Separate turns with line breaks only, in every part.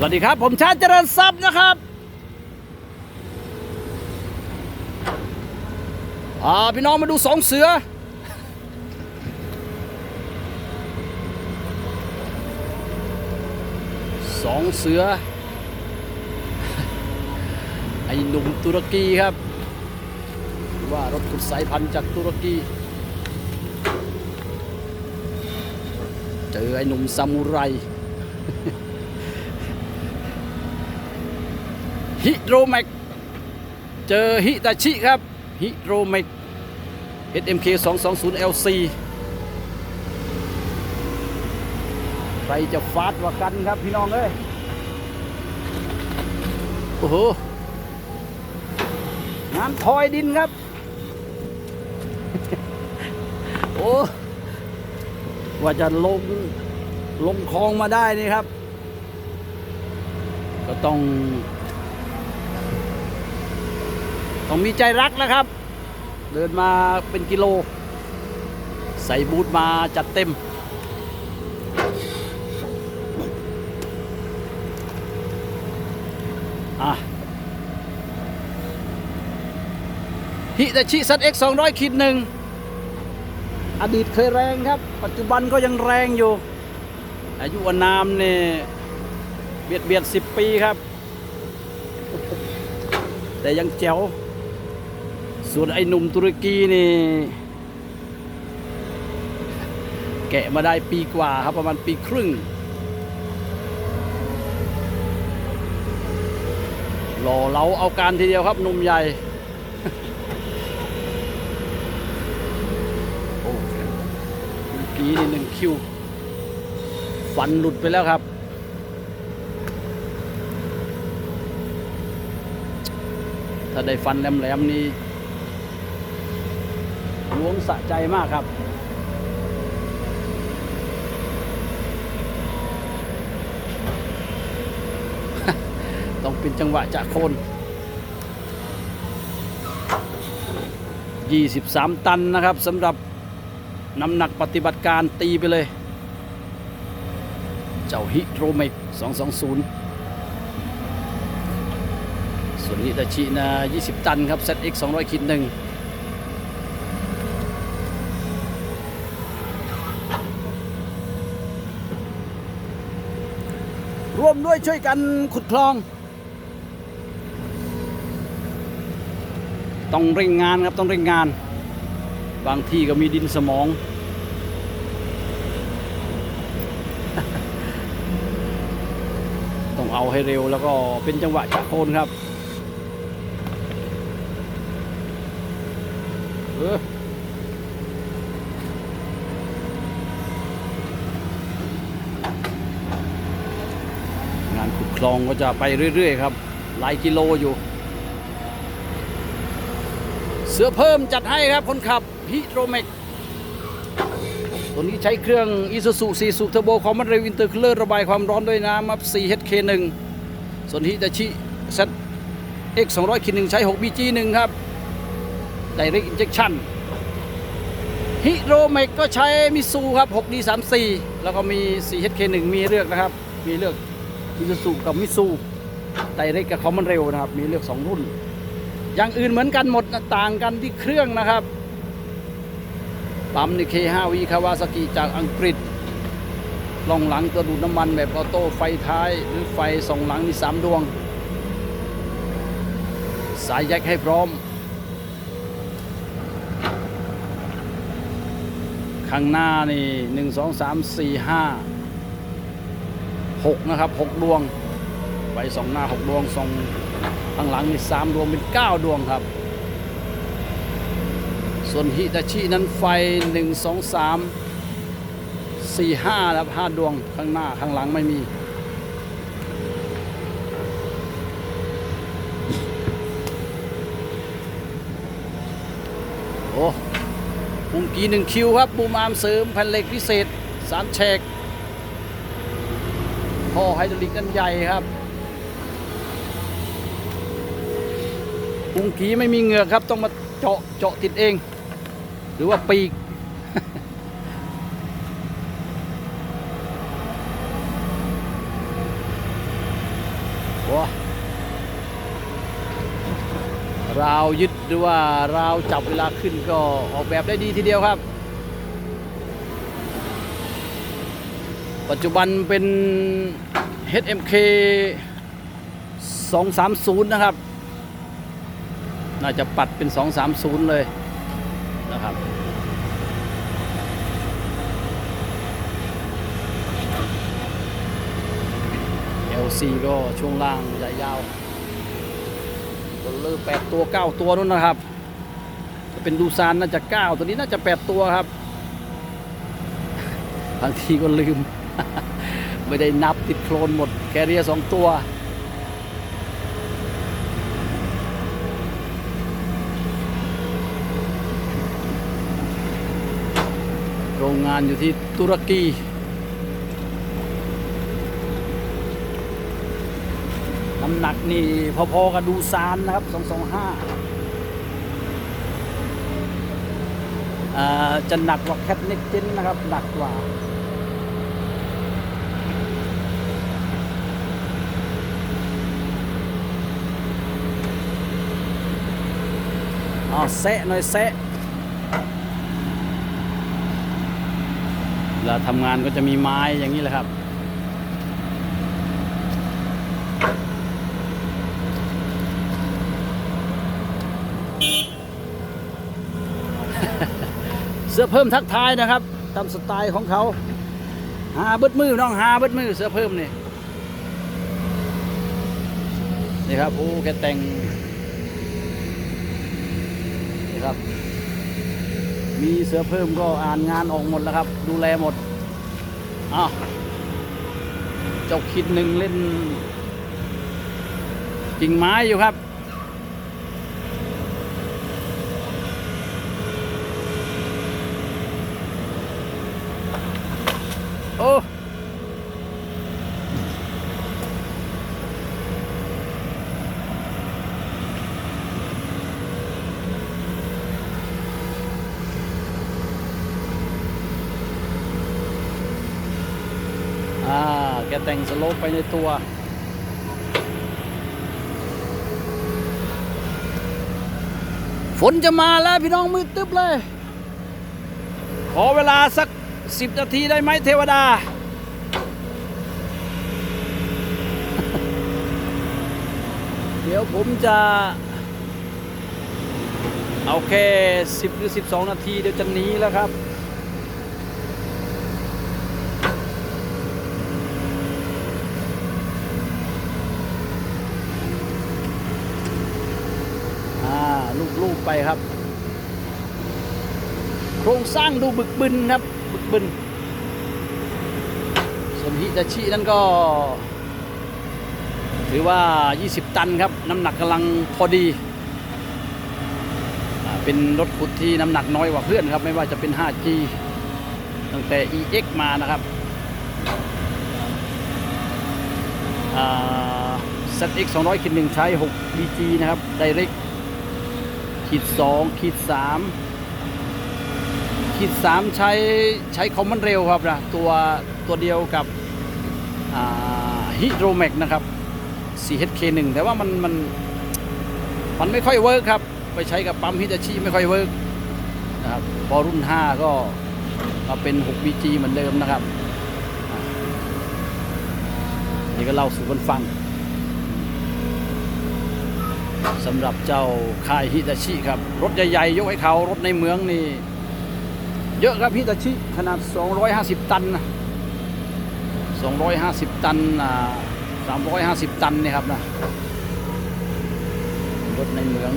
สวัสดีครับ ผมชาติเจริญทรัพย์นะครับพี่น้องมาดูสองเสือ สองเสือ ไอ้หนุ่มตุรกีครับ ว่ารถขุดสายพันธุ์จากตุรกี เจอไอ้หนุ่มซามูไร ฮิโรแมกเจอฮิตาชิครับฮิโรแมก SMK 220 LC ใครจะฟาดกว่ากันครับพี่น้องเอ้ยโอ้โหน้ำทอยดินครับ โอ้ว่าจะลงลงคลองมาได้นี่ครับ ก็ต้อง ต้องมีใจรักนะครับ เดินมาเป็นกิโล ใส่บูทมาจัดเต็ม อะฮิตาชิซัตเอ็กสองร้อยขีดหนึ่งอดีตเคยแรงครับ ปัจจุบันก็ยังแรงอยู่ อายุอนามเนี่ยเบียดเบียดสิบปีครับ แต่ยังแจ๋ว ส่วนไอ้หนุ่มตุรกีนี่ แกะมาได้ปีกว่าครับประมาณปีครึ่ง หล่อเราเอาการทีเดียวครับหนุ่มใหญ่โอ้ตุรกีนี่หนึ่งคิว ฟันหลุดไปแล้วครับถ้าได้ฟันแหลมๆนี่ ล้วงสะใจมากครับ ต้องเป็นจังหวะจากโคน 23 ตันนะครับสำหรับน้ำหนักปฏิบัติการตีไปเลย เจ้าฮิโรเมก220ส่วนฮิตาชินะ 20 ตันครับ ZX 200ขีดหนึ่ง ร่วมด้วยช่วยกันขุดคลอง ต้องเร่งงานครับต้องเร่งงาน บางที่ก็มีดินสมอง ต้องเอาให้เร็วแล้วก็เป็นจังหวะจากโคนครับ เอองานขุดคล องก็จะไปเรื่อย ๆ ครับ หลายกิโลอยู่ เสือเพิ่มจัดให้ครับคนขับฮิโรเมกตัวนี้ใช้เครื่อง Isuzu 4สูบเทอร์โบคอมมอนเรลอินเตอร์คูลเลอร์ระบายความร้อนด้วยน้ำครับ 4HK1 ส่วนฮิตาชิ ZX 200คิดหนึ่งใช้ 6BG1 ครับ Direct Injection ฮิโรเมกก็ใช้มิซูครับ 6D34 แล้วก็มี 4HK1 มีเลือกนะครับ มีเลือก Isuzu กับมิซู Direct กับ Common Rail นะครับ มีเลือก 2 รุ่น อย่างอื่นเหมือนกันหมดต่างกันที่เครื่องนะครับ ปั๊มนี่ K5V คาวาซากิจากอังกฤษล่องหลังตัวดูดน้ำมันแบบออโต้ไฟท้าย หรือไฟสองหลังนี่สามดวง สายแยกให้พร้อม ข้างหน้านี่หนึ่งสองสามสี่ห้า หกนะครับหกดวงไฟสองหน้าหกดวงสองข้างหลังนี่สามดวงเป็นเก้าดวงครับ ส่วนฮิตาชินั้นไฟหนึ่งสองสามสี่ห้าครับห้าดวงข้างหน้าข้างหลังไม่มีโอ้ปุ่มกีหนึ่งคิวครับบูมอามเสริมแผ่นเหล็กพิเศษสามแฉก ท่อไฮดรอลิกกันใหญ่ครับปุงกีไม่มีเหงือกครับ ต้องมาเจาะเจาะติดเอง หรือว่าปีกโอ้ราวยึดหรือว่าราวจับเวลาขึ้นก็ออกแบบได้ดีทีเดียวครับ ปัจจุบันเป็น HMK 230 นะครับ น่าจะปัดเป็น 230 เลยนะครับ LC ก็ช่วงล่างใหญ่ยาวตัวเลอร์8ตัว9ตัวนู่นนะครับถ้าเป็นดูซานน่าจะ9ตัวนี้น่าจะ8ตัวครับ บางทีก็ลืม ไม่ได้นับติดโคลนหมด แคเรียสองตัว โรงงานอยู่ที่ตุรกีน้ำหนักนี่พอๆกับดูซานนะครับ 225อ่าจะหนักกว่าแคทเน็กเจนนะครับ หนักกว่า อ๋อแซะหน่อยแซะเวลาทำงานก็จะมีไม้อย่างนี้แหละครับ เสื้อเพิ่มทักทายนะครับ ตามสไตล์ของเขาหาเบิดมือน้องหาเบิดมือเสื้อเพิ่มนี่นี่ครับโอ้แกแต่ง ครับ มีเสือเพิ่มก็อ่านงานออกหมดแล้วครับ ดูแลหมดอ้าวเจ้าคิดหนึ่งเล่นกิ่งไม้อยู่ครับ โอ้ อ่า แต่งสโลปไปในตัว ฝนจะมาแล้วพี่น้องมืดตึ๊บเลย ขอเวลาสักสิบนาทีได้ไหมเทวดา เดี๋ยวผมจะเอาแค่สิบหรือสิบสองนาทีเดี๋ยวจะหนีแล้วครับ อ่าลูกๆ ไปครับ โครงสร้างดูบึกบึนครับ บึกบึน ส่วนฮิตาชินั่นก็ ถือว่า 20 ตันครับ น้ำหนักกำลังพอดี เป็นรถขุดที่น้ำหนักน้อยกว่าเพื่อนครับ ไม่ว่าจะเป็น 5G ตั้งแต่ EX มานะครับอ่า ZX 200ขีดหนึ่งใช้ 6 BG นะครับ Direct ขีด2ขีด3ขีด3ใช้ใช้คอมมันเร็วครับนะตัวตัวเดียวกับฮิโดรแมกนะครับ 4HK1 แต่ว่ามันมันมันไม่ค่อยเวิร์กครับ ไปใช้กับปั๊มฮิตาชิไม่ค่อยเวิร์กนะครับพอรุ่น 5 ก็มาเป็น 6BG เหมือนเดิมนะครับ นี่ก็เล่าสู่กันฟัง สำหรับเจ้าค่ายฮิตาชิครับ รถใหญ่ๆ ยกให้เขารถในเมืองนี่ เยอะครับฮิตาชิขนาด 250 ตันนะ250 ตันอ่า350 ตันนี่ครับนะรถในเมือง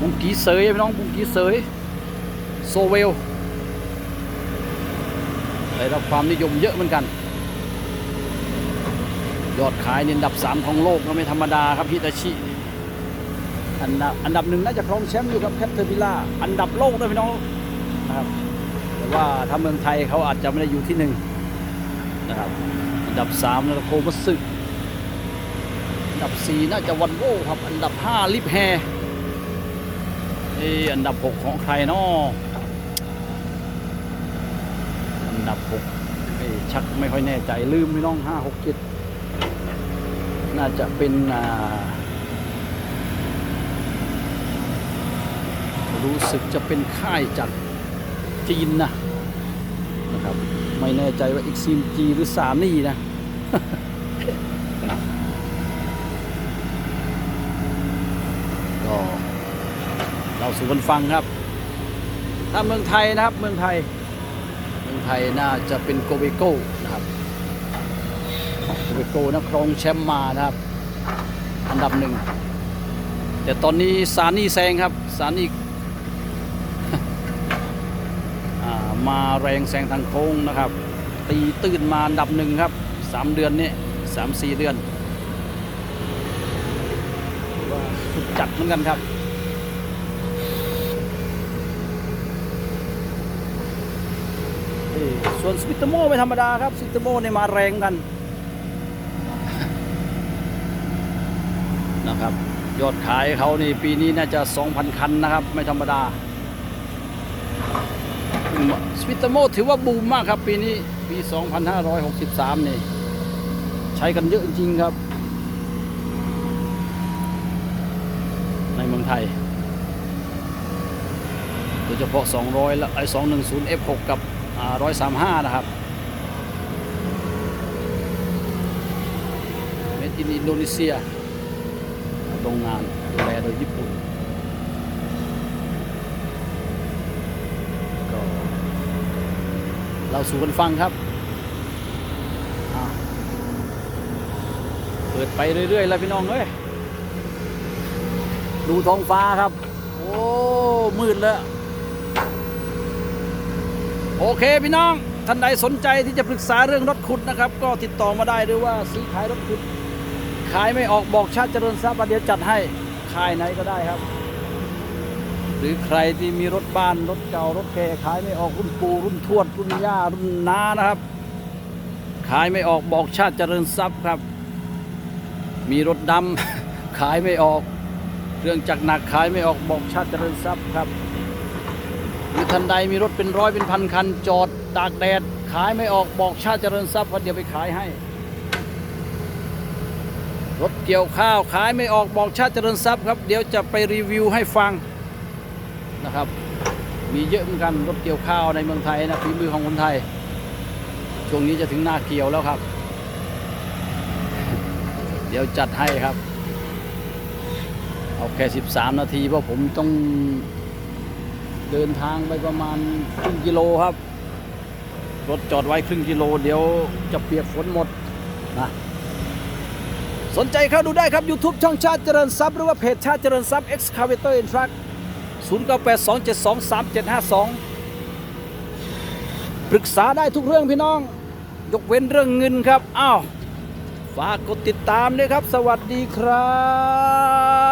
บุงกีเสยพี่น้องบุงกีเสยโซเวลได้รับความนิยมเยอะเหมือนกัน ยอดขายในอันดับ 3 ของโลกก็ไม่ธรรมดาครับฮิตาชิอันดับอันดับหนึ่งน่าจะครองแชมป์อยู่กับแคทเทอร์พิล่าอันดับโลกด้วยพี่น้องนะครับแต่ว่าถ้าเมืองไทยเขาอาจจะไม่ได้อยู่ที่หนึ่งนะครับอันดับสามแล้วโคมัสึอันดับสี่น่าจะวันโวครับ อันดับห้าลิฟแฮเอออันดับหกของใครนาะอันดับหกเอ้ยชักไม่ค่อยแน่ใจลืมพี่น้องห้าหกเจ็ด น่าจะเป็นรู้สึกจะเป็นค่ายจากจีนนะนะครับ ไม่แน่ใจว่าอีกซีมจีหรือสามนี่นะก็เราสู่กันฟังครับ ถ้าเมืองไทยนะครับเมืองไทย เมืองไทยน่าจะเป็นโกเบโก้นะครับโก เบโกนะครองแชมป์มานะครับ อันดับหนึ่ง แต่ตอนนี้ซานี่แซงครับซานี่มาแรงแซงทางโค้งนะครับ ตีตื่นมาอันดับหนึ่งครับสามเดือนนี้สามสี่เดือนว่าสุดจัดเหมือนกันครับส่วนสวิตโมไม่ธรรมดาครับสวิตโมเนี่ยมาแรงกัน นะครับ ยอดขายเขานี่ปีนี้น่าจะ 2,000 คันนะครับ ไม่ธรรมดาสวิตเตอร์โมถือว่าบูมมากครับ ปีนี้ปี 2563 นี่ ใช้กันเยอะจริงครับ ในเมืองไทยโดยเฉพาะ 200 และไอ้210 F6 กับ 135 นะครับเมดินอินโดนีเซีย โรงงานดูแลโดยญี่ปุ่นก็เราสู่กันฟังครับเปิดไปเรื่อยๆ แล้วพี่น้องเอ้ยดูท้องฟ้าครับ โอ้ มืดแล้ว โอเคพี่น้อง ท่านใดสนใจที่จะปรึกษาเรื่องรถขุดนะครับ ก็ติดต่อมาได้หรือว่าซื้อขายรถขุด ขายไม่ออกบอกชาติเจริญทรัพย์อะเดี๋ยวจัดให้ขายไหนก็ได้ครับ หรือใครที่มีรถบ้านรถเก่ารถแก่ขายไม่ออกรุ่นปูรุ่นทวดรุ่นย่ารุ่นน้านะครับ ขายไม่ออกบอกชาติเจริญทรัพย์ครับ มีรถดำขายไม่ออกเครื่องจักรหนักขายไม่ออกบอกชาติเจริญทรัพย์ครับหรือท่านใดมีรถเป็นร้อยเป็นพันคัน จอดตากแดดขายไม่ออกบอกชาติเจริญทรัพย์ว่าเดี๋ยวไปขายให้ รถเกี่ยวข้าวขายไม่ออกบอกชาติเจริญทรัพย์ครับ เดี๋ยวจะไปรีวิวให้ฟังนะครับ มีเยอะเหมือนกันรถเกี่ยวข้าวในเมืองไทยนะฝีมือของคนไทย ช่วงนี้จะถึงหน้าเกี่ยวแล้วครับ เดี๋ยวจัดให้ครับ เอาแค่ 13 นาทีเพราะผมต้องเดินทางไปประมาณครึ่งกิโลครับ รถจอดไว้ครึ่งกิโล เดี๋ยวจะเปียกฝนหมดนะ สนใจเข้าดูได้ครับ YouTube ช่องชาติเจริญทรัพย์ หรือว่าเพจชาติเจริญทรัพย์ Excavator and Truck 0982723752 ปรึกษาได้ทุกเรื่องพี่น้อง ยกเว้นเรื่องเงินครับ อ้าว ฝากกดติดตามด้วยครับ สวัสดีครับ